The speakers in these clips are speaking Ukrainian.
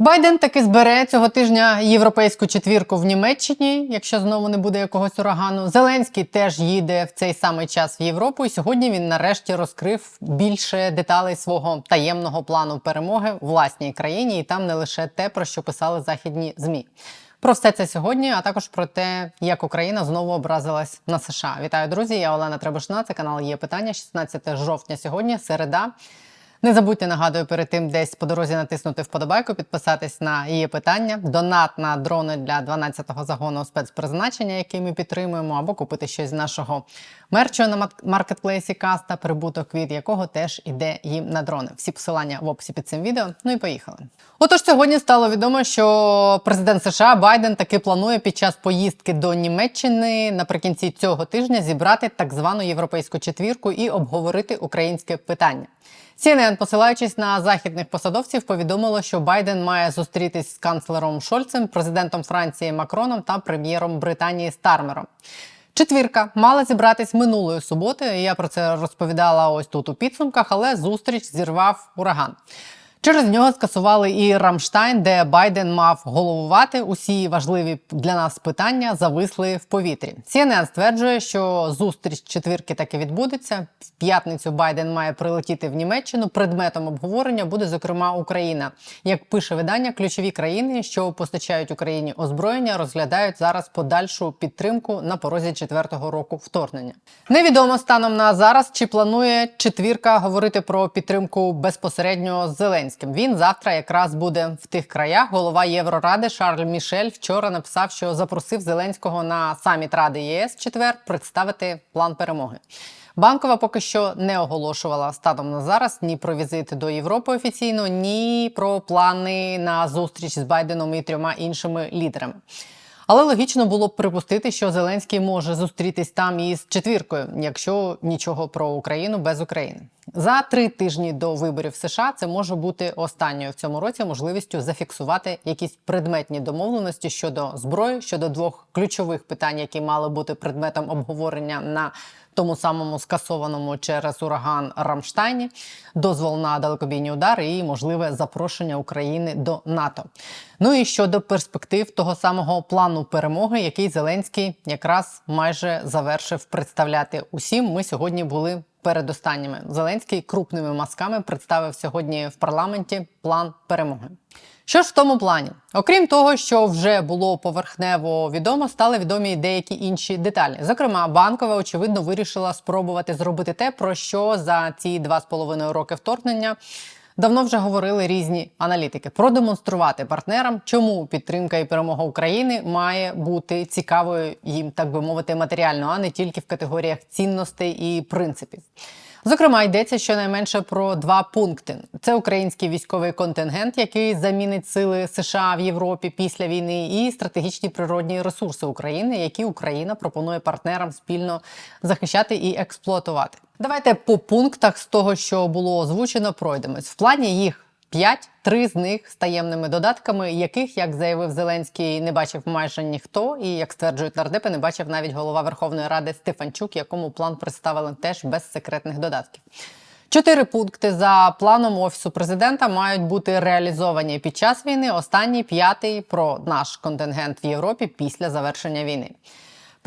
Байден таки збере цього тижня європейську четвірку в Німеччині, якщо знову не буде якогось урагану. Зеленський теж їде в цей самий час в Європу. І сьогодні він нарешті розкрив більше деталей свого таємного плану перемоги в власній країні, і там не лише те, про що писали західні змі. Про все це сьогодні, а також про те, як Україна знову образилась на США. Вітаю, друзі! Я Олена Требушна. Це канал є питання. 16 жовтня сьогодні, середа. Не забудьте нагадую перед тим десь по дорозі натиснути вподобайку, підписатись на її питання, донат на дрони для 12-го загону спецпризначення, який ми підтримуємо, або купити щось з нашого мерчу на маркетплейсі Каста, прибуток від якого теж іде їм на дрони. Всі посилання в описі під цим відео. Ну і поїхали. Отож, сьогодні стало відомо, що президент США Байден таки планує під час поїздки до Німеччини наприкінці цього тижня зібрати так звану європейську четвірку і обговорити українське питання. CNN, посилаючись на західних посадовців, повідомило, що Байден має зустрітись з канцлером Шольцем, президентом Франції Макроном та прем'єром Британії Стармером. Четвірка мала зібратись минулої суботи. Я про це розповідала ось тут у підсумках, але зустріч зірвав ураган. Через нього скасували і Рамштайн, де Байден мав головувати. Усі важливі для нас питання зависли в повітрі. CNN стверджує, що зустріч четвірки таки відбудеться. В п'ятницю Байден має прилетіти в Німеччину. Предметом обговорення буде зокрема Україна. Як пише видання, ключові країни, що постачають Україні озброєння, розглядають зараз подальшу підтримку на порозі четвертого року вторгнення. Невідомо станом на зараз, чи планує четвірка говорити про підтримку безпосередньо з. Він завтра якраз буде в тих краях. Голова Євроради Шарль Мішель вчора написав, що запросив Зеленського на саміт Ради ЄС в четвер представити план перемоги. Банкова поки що не оголошувала станом на зараз ні про візити до Європи офіційно, ні про плани на зустріч з Байденом і трьома іншими лідерами. Але логічно було б припустити, що Зеленський може зустрітись там із четвіркою, якщо нічого про Україну без України. За три тижні до виборів в США це може бути останньою в цьому році можливістю зафіксувати якісь предметні домовленості щодо зброї, щодо двох ключових питань, які мали бути предметом обговорення на тому самому скасованому через ураган Рамштайні, дозвол на далекобійні удари і можливе запрошення України до НАТО. Ну і щодо перспектив того самого плану перемоги, який Зеленський якраз майже завершив представляти усім. Ми сьогодні були передостанніми. Зеленський крупними мазками представив сьогодні в парламенті план перемоги. Що ж в тому плані? Окрім того, що вже було поверхнево відомо, стали відомі деякі інші деталі. Зокрема, банкова очевидно вирішила спробувати зробити те, про що за ці два з половиною роки вторгнення. Давно вже говорили різні аналітики продемонструвати партнерам, чому підтримка і перемога України має бути цікавою їм, так би мовити, матеріально, а не тільки в категоріях цінностей і принципів. Зокрема, йдеться щонайменше про два пункти: це український військовий контингент, який замінить сили США в Європі після війни, і стратегічні природні ресурси України, які Україна пропонує партнерам спільно захищати і експлуатувати. Давайте по пунктах з того, що було озвучено, пройдемось. В плані їх п'ять, три з них з таємними додатками, яких, як заявив Зеленський, не бачив майже ніхто, і як стверджують нардепи, не бачив навіть голова Верховної Ради Стефанчук, якому план представили теж без секретних додатків. Чотири пункти за планом офісу президента мають бути реалізовані під час війни. Останній п'ятий про наш контингент в Європі після завершення війни.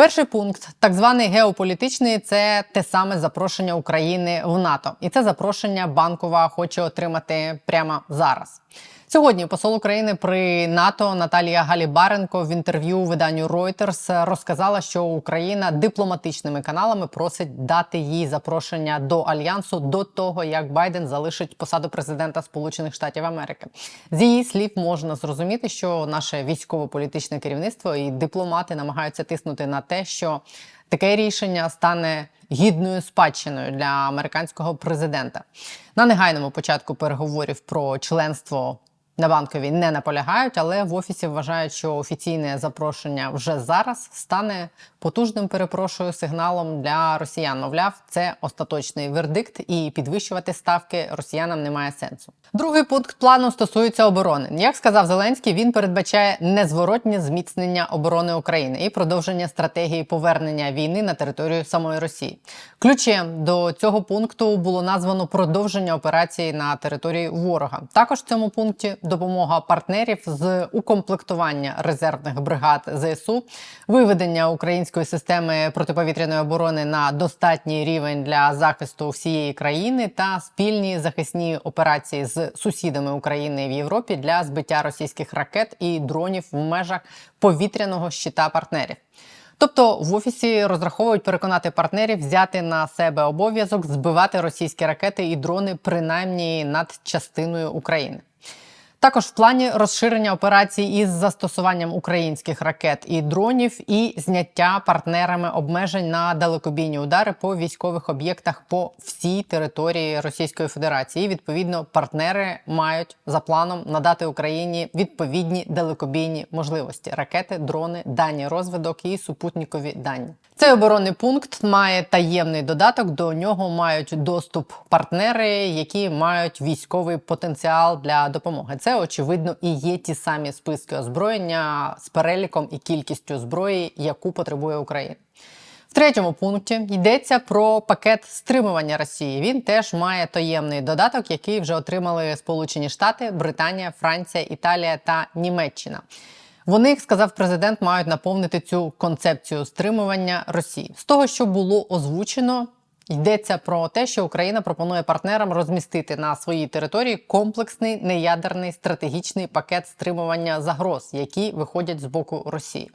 Перший пункт, так званий геополітичний, це те саме запрошення України в НАТО, і це запрошення банкова хоче отримати прямо зараз. Сьогодні посол України при НАТО Наталія Галібаренко в інтерв'ю виданню Reuters розказала, що Україна дипломатичними каналами просить дати їй запрошення до альянсу до того, як Байден залишить посаду президента Сполучених Штатів Америки. З її слів можна зрозуміти, що наше військово-політичне керівництво і дипломати намагаються тиснути на те, що таке рішення стане гідною спадщиною для американського президента. На негайному початку переговорів про членство на банковій не наполягають, але в офісі вважають, що офіційне запрошення вже зараз стане потужним, перепрошую, сигналом для росіян. Мовляв, це остаточний вердикт, і підвищувати ставки росіянам немає сенсу. Другий пункт плану стосується оборони. Як сказав Зеленський, він передбачає незворотнє зміцнення оборони України і продовження стратегії повернення війни на територію самої Росії. Ключем до цього пункту було названо продовження операції на території ворога. Також в цьому пункті допомога партнерів з укомплектування резервних бригад ЗСУ, виведення української системи протиповітряної оборони на достатній рівень для захисту всієї країни та спільні захисні операції з сусідами України в Європі для збиття російських ракет і дронів в межах повітряного щита партнерів. Тобто в офісі розраховують переконати партнерів взяти на себе обов'язок збивати російські ракети і дрони принаймні над частиною України. Також в плані розширення операцій із застосуванням українських ракет і дронів, і зняття партнерами обмежень на далекобійні удари по військових об'єктах по всій території Російської Федерації. І, відповідно, партнери мають за планом надати Україні відповідні далекобійні можливості: ракети, дрони, дані розвиток і супутникові дані. Цей оборонний пункт має таємний додаток. До нього мають доступ партнери, які мають військовий потенціал для допомоги. Це очевидно і є ті самі списки озброєння з переліком і кількістю зброї, яку потребує Україна. В третьому пункті йдеться про пакет стримування Росії. Він теж має таємний додаток, який вже отримали Сполучені Штати, Британія, Франція, Італія та Німеччина. Вони, як сказав президент, мають наповнити цю концепцію стримування Росії з того, що було озвучено. Йдеться про те, що Україна пропонує партнерам розмістити на своїй території комплексний неядерний стратегічний пакет стримування загроз, які виходять з боку Росії.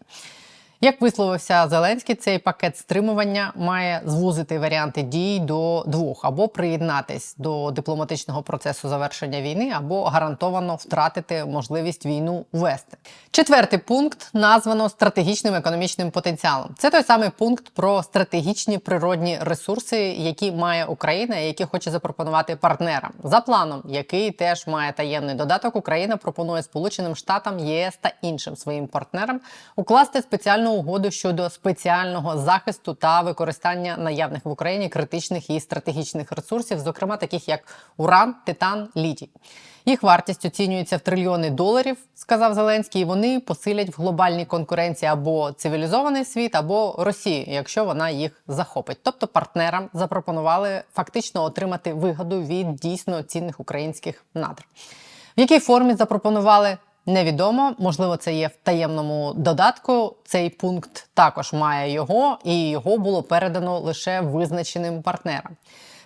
Як висловився Зеленський, цей пакет стримування має звузити варіанти дій до двох або приєднатись до дипломатичного процесу завершення війни, або гарантовано втратити можливість війну вести. Четвертий пункт названо стратегічним економічним потенціалом. Це той самий пункт про стратегічні природні ресурси, які має Україна, які хоче запропонувати партнерам. За планом, який теж має таємний додаток, Україна пропонує Сполученим Штатам ЄС та іншим своїм партнерам укласти спеціальну угоду щодо спеціального захисту та використання наявних в Україні критичних і стратегічних ресурсів, зокрема таких як уран, титан, літій. Їх вартість оцінюється в трильйони доларів, сказав Зеленський. і Вони посилять в глобальній конкуренції або цивілізований світ, або Росію, якщо вона їх захопить. Тобто партнерам запропонували фактично отримати вигоду від дійсно цінних українських надр. В якій формі запропонували Невідомо, можливо, це є в таємному додатку. Цей пункт також має його, і його було передано лише визначеним партнерам.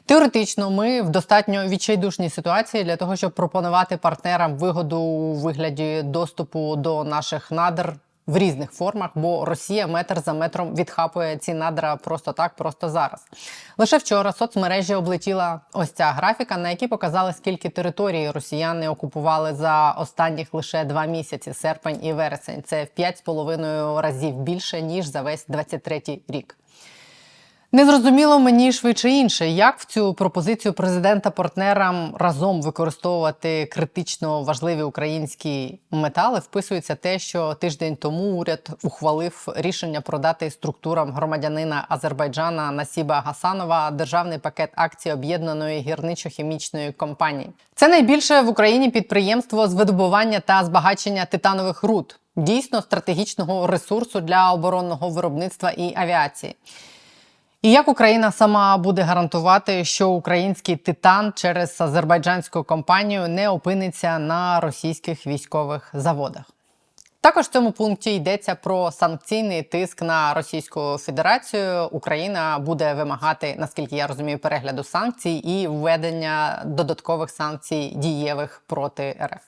Теоретично, ми в достатньо відчайдушній ситуації для того, щоб пропонувати партнерам вигоду у вигляді доступу до наших надр в різних формах, бо Росія метр за метром відхапує ці надра просто так, просто зараз. Лише вчора соцмережі облетіла ось ця графіка, на якій показали, скільки території росіяни окупували за останніх лише два місяці серпень і вересень. Це в 5,5 разів більше ніж за весь 23-й рік. Незрозуміло мені швидше інше, як в цю пропозицію президента партнерам разом використовувати критично важливі українські метали. Вписується те, що тиждень тому уряд ухвалив рішення продати структурам громадянина Азербайджана Насіба Гасанова державний пакет акцій об'єднаної гірничо-хімічної компанії. Це найбільше в Україні підприємство з видобування та збагачення титанових руд, дійсно стратегічного ресурсу для оборонного виробництва і авіації. І як Україна сама буде гарантувати, що український титан через азербайджанську компанію не опиниться на російських військових заводах? Також в цьому пункті йдеться про санкційний тиск на Російську Федерацію. Україна буде вимагати, наскільки я розумію, перегляду санкцій і введення додаткових санкцій дієвих проти РФ.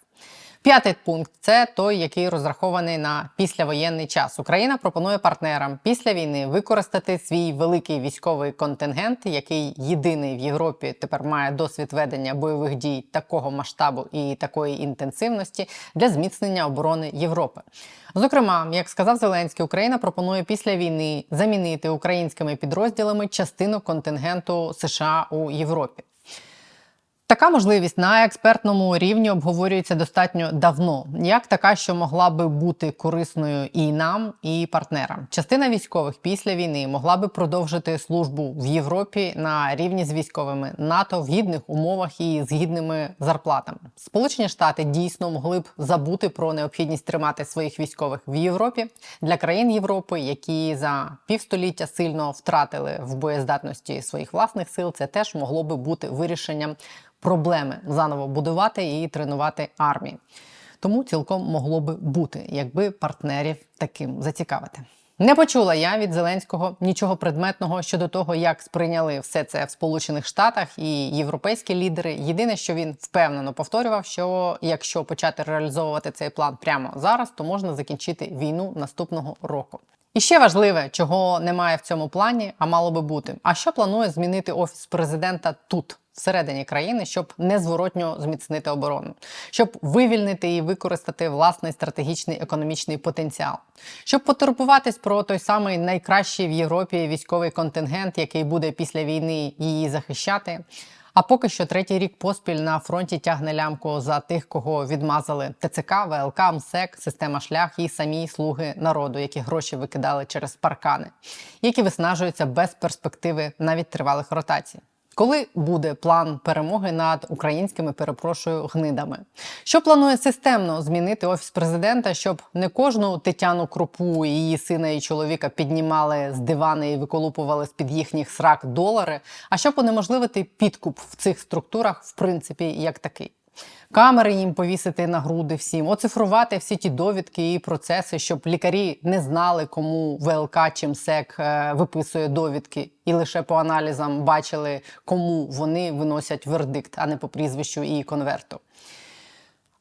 П'ятий пункт це той, який розрахований на післявоєнний час. Україна пропонує партнерам після війни використати свій великий військовий контингент, який єдиний в Європі тепер має досвід ведення бойових дій такого масштабу і такої інтенсивності для зміцнення оборони Європи. Зокрема, як сказав Зеленський, Україна пропонує після війни замінити українськими підрозділами частину контингенту США у Європі. Така можливість на експертному рівні обговорюється достатньо давно, як така, що могла би бути корисною і нам, і партнерам. Частина військових після війни могла би продовжити службу в Європі на рівні з військовими НАТО в гідних умовах і з гідними зарплатами. Сполучені Штати дійсно могли б забути про необхідність тримати своїх військових в Європі для країн Європи, які за півстоліття сильно втратили в боєздатності своїх власних сил. Це теж могло би бути вирішенням проблеми заново будувати і тренувати армії. Тому цілком могло би бути, якби партнерів таким зацікавити. Не почула я від Зеленського нічого предметного щодо того, як сприйняли все це в Сполучених Штатах і європейські лідери. Єдине, що він впевнено повторював, що якщо почати реалізовувати цей план прямо зараз, то можна закінчити війну наступного року. І ще важливе, чого немає в цьому плані, а мало би бути. А що планує змінити офіс президента тут? Всередині країни, щоб незворотньо зміцнити оборону, щоб вивільнити і використати власний стратегічний економічний потенціал, щоб потурбуватись про той самий найкращий в Європі військовий контингент, який буде після війни її захищати. А поки що третій рік поспіль на фронті тягне лямку за тих, кого відмазали ТЦК, ВЛК, МСЕК, система шлях і самі слуги народу, які гроші викидали через паркани, які виснажуються без перспективи навіть тривалих ротацій. Коли буде план перемоги над українськими перепрошую гнидами? Що планує системно змінити офіс президента, щоб не кожну Тетяну Крупу і її сина і чоловіка піднімали з дивани і виколупували з під їхніх срак долари, а щоб унеможливити підкуп в цих структурах, в принципі, як такий? Камери їм повісити на груди всім, оцифрувати всі ті довідки і процеси, щоб лікарі не знали, кому ВЛК чи МСЕК е, виписує довідки, і лише по аналізам бачили, кому вони виносять вердикт, а не по прізвищу і конверту.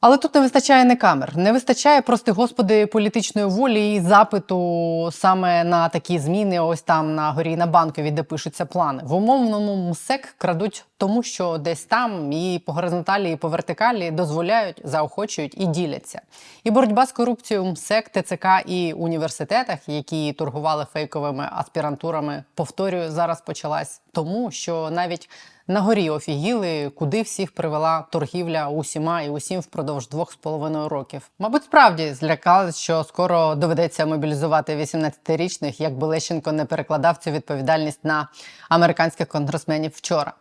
Але тут не вистачає не камер, не вистачає, прости господи, політичної волі і запиту саме на такі зміни. Ось там на горі на банкові, де пишуться плани. В умовному МСЕК крадуть тому, що десь там і по горизонталі, і по вертикалі дозволяють, заохочують і діляться. І боротьба з корупцією МСЕК, ТЦК і університетах, які торгували фейковими аспірантурами, повторюю, зараз почалась тому, що навіть на горі офігіли, куди всіх привела торгівля усіма і усім впродовж двох з половиною років. Мабуть, справді злякались, що скоро доведеться мобілізувати 18-річних, якби Лещенко не перекладав цю відповідальність на американських конгресменів вчора.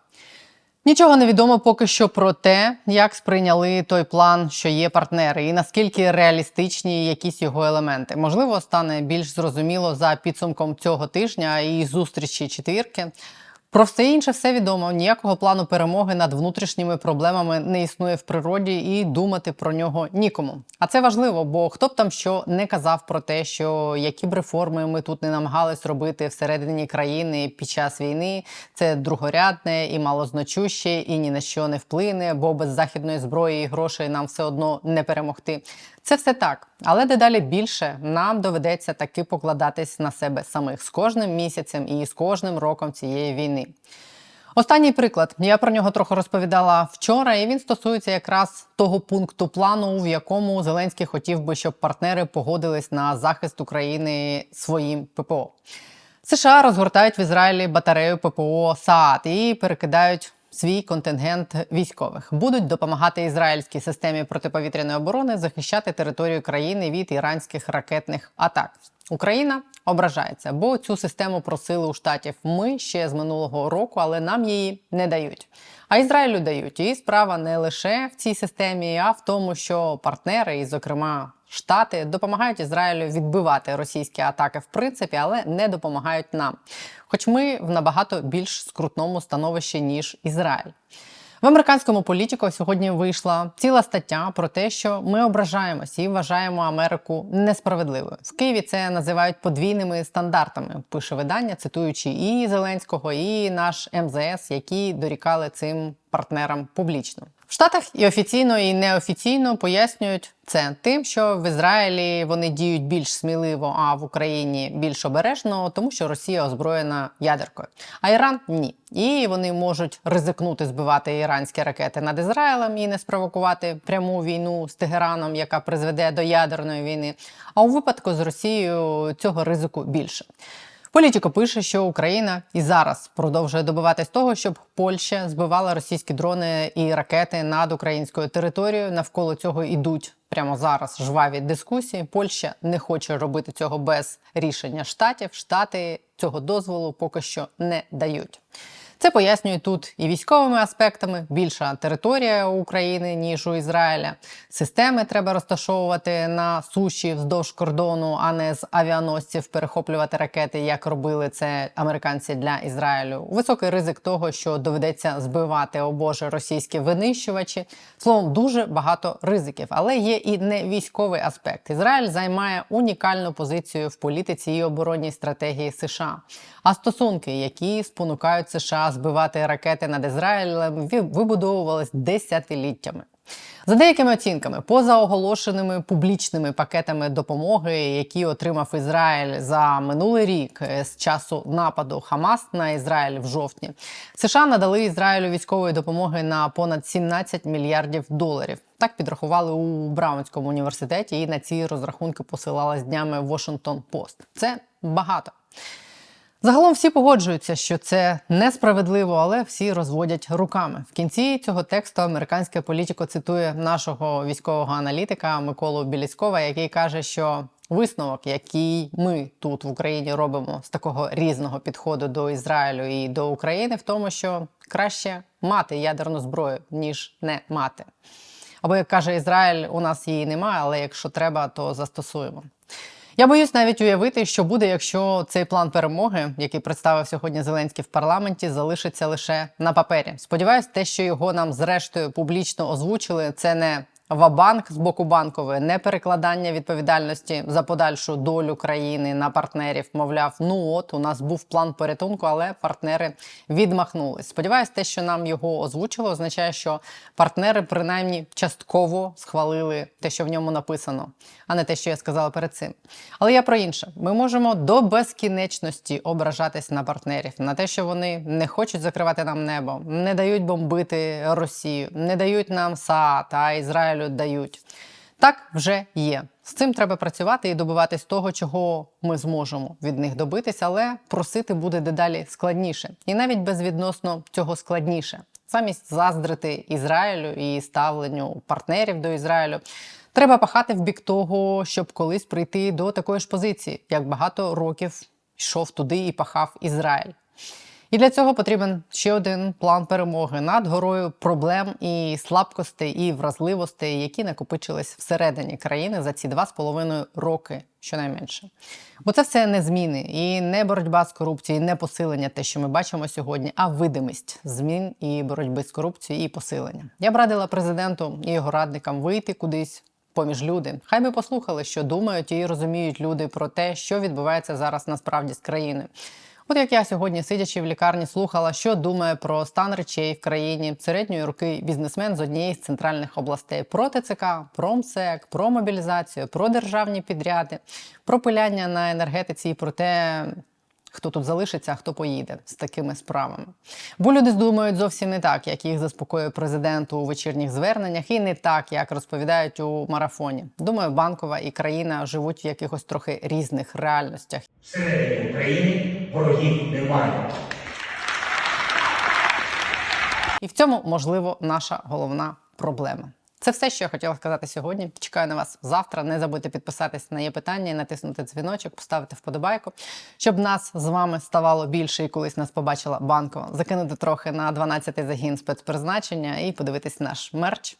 Нічого не відомо поки що про те, як сприйняли той план, що є партнери, і наскільки реалістичні якісь його елементи. Можливо, стане більш зрозуміло за підсумком цього тижня і зустрічі четвірки. Про все інше все відомо. Ніякого плану перемоги над внутрішніми проблемами не існує в природі, і думати про нього нікому. А це важливо, бо хто б там що не казав про те, що які б реформи ми тут не намагались робити всередині країни під час війни, це другорядне і малозначуще, і ні на що не вплине, бо без західної зброї і грошей нам все одно не перемогти. Це все так, але дедалі більше нам доведеться таки покладатись на себе самих з кожним місяцем і з кожним роком цієї війни. Останній приклад я про нього трохи розповідала вчора, і він стосується якраз того пункту плану, в якому Зеленський хотів би, щоб партнери погодились на захист України своїм ППО. США розгортають в Ізраїлі батарею ППО СААД і перекидають свій контингент військових будуть допомагати ізраїльській системі протиповітряної оборони захищати територію країни від іранських ракетних атак. Україна ображається, бо цю систему просили у штатів ми ще з минулого року, але нам її не дають. А Ізраїлю дають. І справа не лише в цій системі, а в тому, що партнери, і, зокрема, Штати допомагають Ізраїлю відбивати російські атаки в принципі, але не допомагають нам. Хоч ми в набагато більш скрутному становищі ніж Ізраїль. В американському політику сьогодні вийшла ціла стаття про те, що ми ображаємося і вважаємо Америку несправедливою. В Києві це називають подвійними стандартами. Пише видання, цитуючи і Зеленського, і наш МЗС, які дорікали цим партнерам публічно. В Штатах і офіційно, і неофіційно пояснюють це тим, що в Ізраїлі вони діють більш сміливо, а в Україні більш обережно, тому що Росія озброєна ядеркою, а Іран ні. І вони можуть ризикнути збивати іранські ракети над Ізраїлем і не спровокувати пряму війну з Тегераном, яка призведе до ядерної війни. А у випадку з Росією цього ризику більше. Політіко пише, що Україна і зараз продовжує добиватись того, щоб Польща збивала російські дрони і ракети над українською територією. Навколо цього ідуть прямо зараз жваві дискусії. Польща не хоче робити цього без рішення штатів. Штати цього дозволу поки що не дають. Це пояснюють тут і військовими аспектами: більша територія України ніж у Ізраїля. Системи треба розташовувати на суші вздовж кордону, а не з авіаносців перехоплювати ракети, як робили це американці для Ізраїлю. Високий ризик того, що доведеться збивати о Боже російські винищувачі. Словом, дуже багато ризиків, але є і не військовий аспект. Ізраїль займає унікальну позицію в політиці і оборонній стратегії США. А стосунки, які спонукають США збивати ракети над Ізраїлем, вибудовувались десятиліттями. За деякими оцінками, поза оголошеними публічними пакетами допомоги, які отримав Ізраїль за минулий рік е, з часу нападу Хамас на Ізраїль в жовтні, США надали Ізраїлю військової допомоги на понад 17 мільярдів доларів. Так підрахували у Браунському університеті, і на ці розрахунки посилалась днями Washington Post. Це багато. Загалом всі погоджуються, що це несправедливо, але всі розводять руками. В кінці цього тексту американське політико цитує нашого військового аналітика Миколу Біліськова, який каже, що висновок, який ми тут в Україні робимо з такого різного підходу до Ізраїлю і до України, в тому, що краще мати ядерну зброю ніж не мати. Або як каже Ізраїль, у нас її немає, але якщо треба, то застосуємо. Я боюсь навіть уявити, що буде, якщо цей план перемоги, який представив сьогодні Зеленський в парламенті, залишиться лише на папері. Сподіваюсь, те, що його нам зрештою публічно озвучили, це не вабанк з боку банкової, не перекладання відповідальності за подальшу долю країни на партнерів. Мовляв, ну от у нас був план порятунку, але партнери відмахнулись. Сподіваюсь, те, що нам його озвучили, означає, що партнери принаймні частково схвалили те, що в ньому написано, а не те, що я сказала перед цим. Але я про інше. Ми можемо до безкінечності ображатись на партнерів, на те, що вони не хочуть закривати нам небо, не дають бомбити Росію, не дають нам СААТ, а Ізраїлю дають. Так вже є. З цим треба працювати і добиватись того, чого ми зможемо від них добитися, але просити буде дедалі складніше, і навіть безвідносно цього складніше. Замість заздрити Ізраїлю і ставленню партнерів до Ізраїлю, треба пахати в бік того, щоб колись прийти до такої ж позиції, як багато років йшов туди і пахав Ізраїль. І для цього потрібен ще один план перемоги над горою проблем і слабкостей і вразливостей, які накопичились всередині країни за ці два з половиною роки, щонайменше. Бо це все не зміни і не боротьба з корупцією, не посилення, те, що ми бачимо сьогодні, а видимість змін і боротьби з корупцією і посилення. Я б радила президенту і його радникам вийти кудись. Поміж люди, хай би послухали, що думають і розуміють люди про те, що відбувається зараз насправді з країною. От як я сьогодні, сидячи в лікарні, слухала, що думає про стан речей в країні середньої руки бізнесмен з однієї з центральних областей. Про ТЦК, про МСЕК, про мобілізацію, про державні підряди, про пиляння на енергетиці і про те, хто тут залишиться, а хто поїде з такими справами. Бо люди думають зовсім не так, як їх заспокоює президент у вечірніх зверненнях, і не так, як розповідають у марафоні. Думаю, банкова і країна живуть в якихось трохи різних реальностях. Всередині України ворогів немає. І в цьому, можливо, наша головна проблема. Це все, що я хотіла сказати сьогодні. Чекаю на вас завтра. Не забудьте підписатись на є питання і натиснути дзвіночок, поставити вподобайку, щоб нас з вами ставало більше і колись нас побачила банкова. Закинути трохи на 12-й загін спецпризначення і подивитись наш мерч.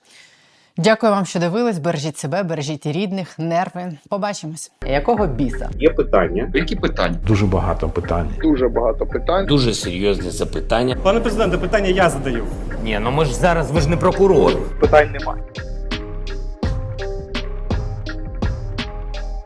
Дякую вам, що дивились. Бережіть себе, бережіть рідних, нерви. Побачимось. Якого біса? Є питання. Які питання? Дуже багато питань. дуже багато питань. Дуже серйозне запитання. Пане президенте, питання я задаю. Ні, ну ми ж зараз ви ж не прокурор. Питань немає.